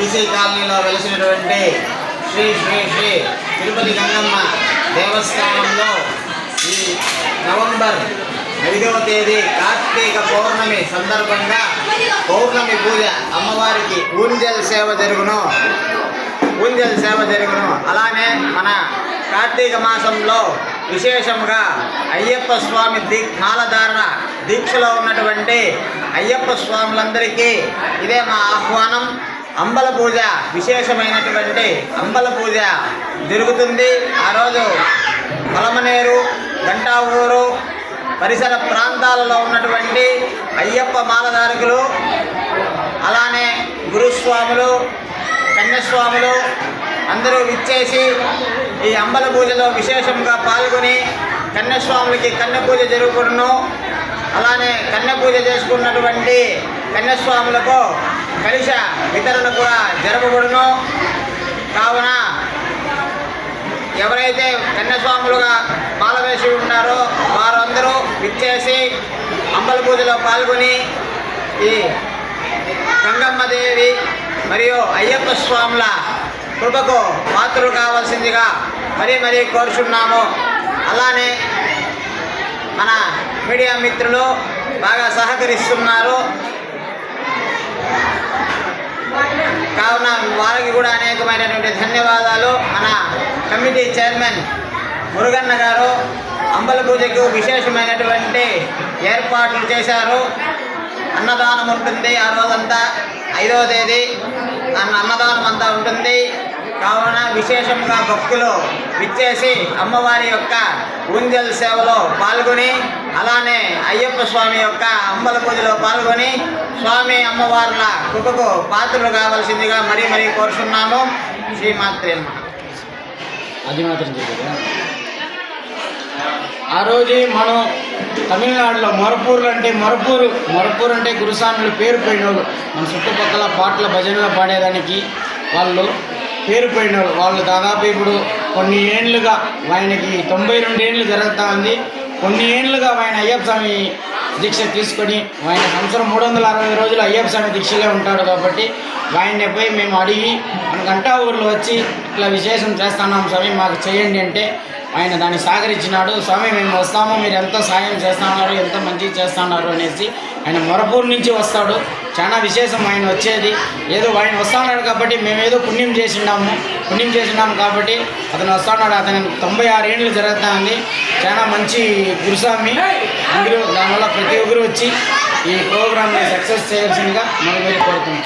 BC కాలనీలో వెలిసినటువంటి శ్రీ శ్రీ శ్రీ తిరుపతి గంగమ్మ దేవస్థానంలో ఈ నవంబర్ ఐదవ తేదీ కార్తీక పౌర్ణమి సందర్భంగా పౌర్ణమి పూజ అమ్మవారికి ఊంజల్ సేవ జరుగును. ఊంజల్ సేవ జరుగును. అలానే మన కార్తీక మాసంలో విశేషంగా అయ్యప్ప స్వామి దీ మాలధారణ దీక్షలో ఉన్నటువంటి అయ్యప్ప స్వాములందరికీ ఇదే మా ఆహ్వానం. అంబల పూజ విశేషమైనటువంటి అంబల పూజ జరుగుతుంది. ఆ రోజు కొలమనేరు గంటావూరు పరిసర ప్రాంతాలలో ఉన్నటువంటి అయ్యప్ప మాలధారకులు అలానే గురుస్వాములు కన్యస్వాములు అందరూ విచ్చేసి ఈ అంబల పూజలో విశేషంగా పాల్గొని కన్యస్వాములకి కన్య పూజ జరుగుకును అలానే కన్య పూజ చేసుకున్నటువంటి కన్యస్వాములకు కలిశ వితరణ కూడా జరపబడును. కావున ఎవరైతే కన్యస్వాములుగా పాలవేసి ఉన్నారో వారందరూ విచ్చేసి అంబల పూజలో పాల్గొని ఈ గంగమ్మదేవి మరియు అయ్యప్ప స్వాముల కృపకు పాత్రలు కావాల్సిందిగా మరీ మరీ కోరుచున్నాము. అలానే మన మీడియా మిత్రులు బాగా సహకరిస్తున్నారు. కావున వారికి కూడా అనేకమైనటువంటి ధన్యవాదాలు. మన కమిటీ చైర్మన్ మురుగన్న గారు అంబల పూజకు విశేషమైనటువంటి ఏర్పాట్లు చేశారు. అన్నదానం ఉంటుంది ఆ రోజంతా ఐదవ తేదీ. అన్నదానం అంతా ఉంటుంది. కావున విశేషంగా భక్తులు విచ్చేసి అమ్మవారి యొక్క ఊంజల్ సేవలో పాల్గొని అలానే అయ్యప్ప స్వామి యొక్క అంబల పూజలో పాల్గొని స్వామి అమ్మవార్ల కృపకు పాత్రలు కావాల్సిందిగా మరీ మరీ కోరుచున్నాము. శ్రీమాత్రే అది మాత్రం ఆ రోజు మనం తమిళనాడులో మొరపూర్లు అంటే మొరపూరు మరపూరు అంటే గురుస్వాములు పేరు పోయినోళ్ళు మన చుట్టుపక్కల పాటల భజనలు పాడేదానికి వాళ్ళు పేరు పోయినోళ్ళు వాళ్ళు. దాదాపు ఇప్పుడు కొన్ని ఏండ్లుగా ఆయనకి తొంభై రెండు ఏండ్లు జరుగుతూ ఉంది. కొన్ని ఏళ్ళుగా ఆయన అయ్యప్ప స్వామి దీక్ష తీసుకొని ఆయన సంవత్సరం మూడు వందల అరవై రోజులు అయ్యప్ప స్వామి దీక్షలే ఉంటాడు కాబట్టి ఆయన్ని పోయి మేము అడిగి మన గంటా ఊర్లో వచ్చి ఇట్లా విశేషం చేస్తున్నాం స్వామి మాకు చేయండి అంటే ఆయన దాన్ని సహకరించినాడు స్వామి మేము వస్తాము మీరు ఎంత సాయం చేస్తున్నారు ఎంత మంచిగా చేస్తున్నారు అనేసి ఆయన మొరపూర్ నుంచి వస్తాడు. చాలా విశేషం ఆయన వచ్చేది. ఏదో ఆయన వస్తున్నాడు కాబట్టి మేమేదో పుణ్యం చేసిండాము పుణ్యం చేసినాము కాబట్టి అతను వస్తున్నాడు. అతను తొంభై ఆరు ఏళ్ళు జరుగుతుంది. చాలా మంచి గురుస్వామి. అందరూ దానివల్ల ప్రతి ఒక్కరు వచ్చి ఈ ప్రోగ్రామ్ని సక్సెస్ చేయాల్సిందిగా మనం కోరుతున్నాం.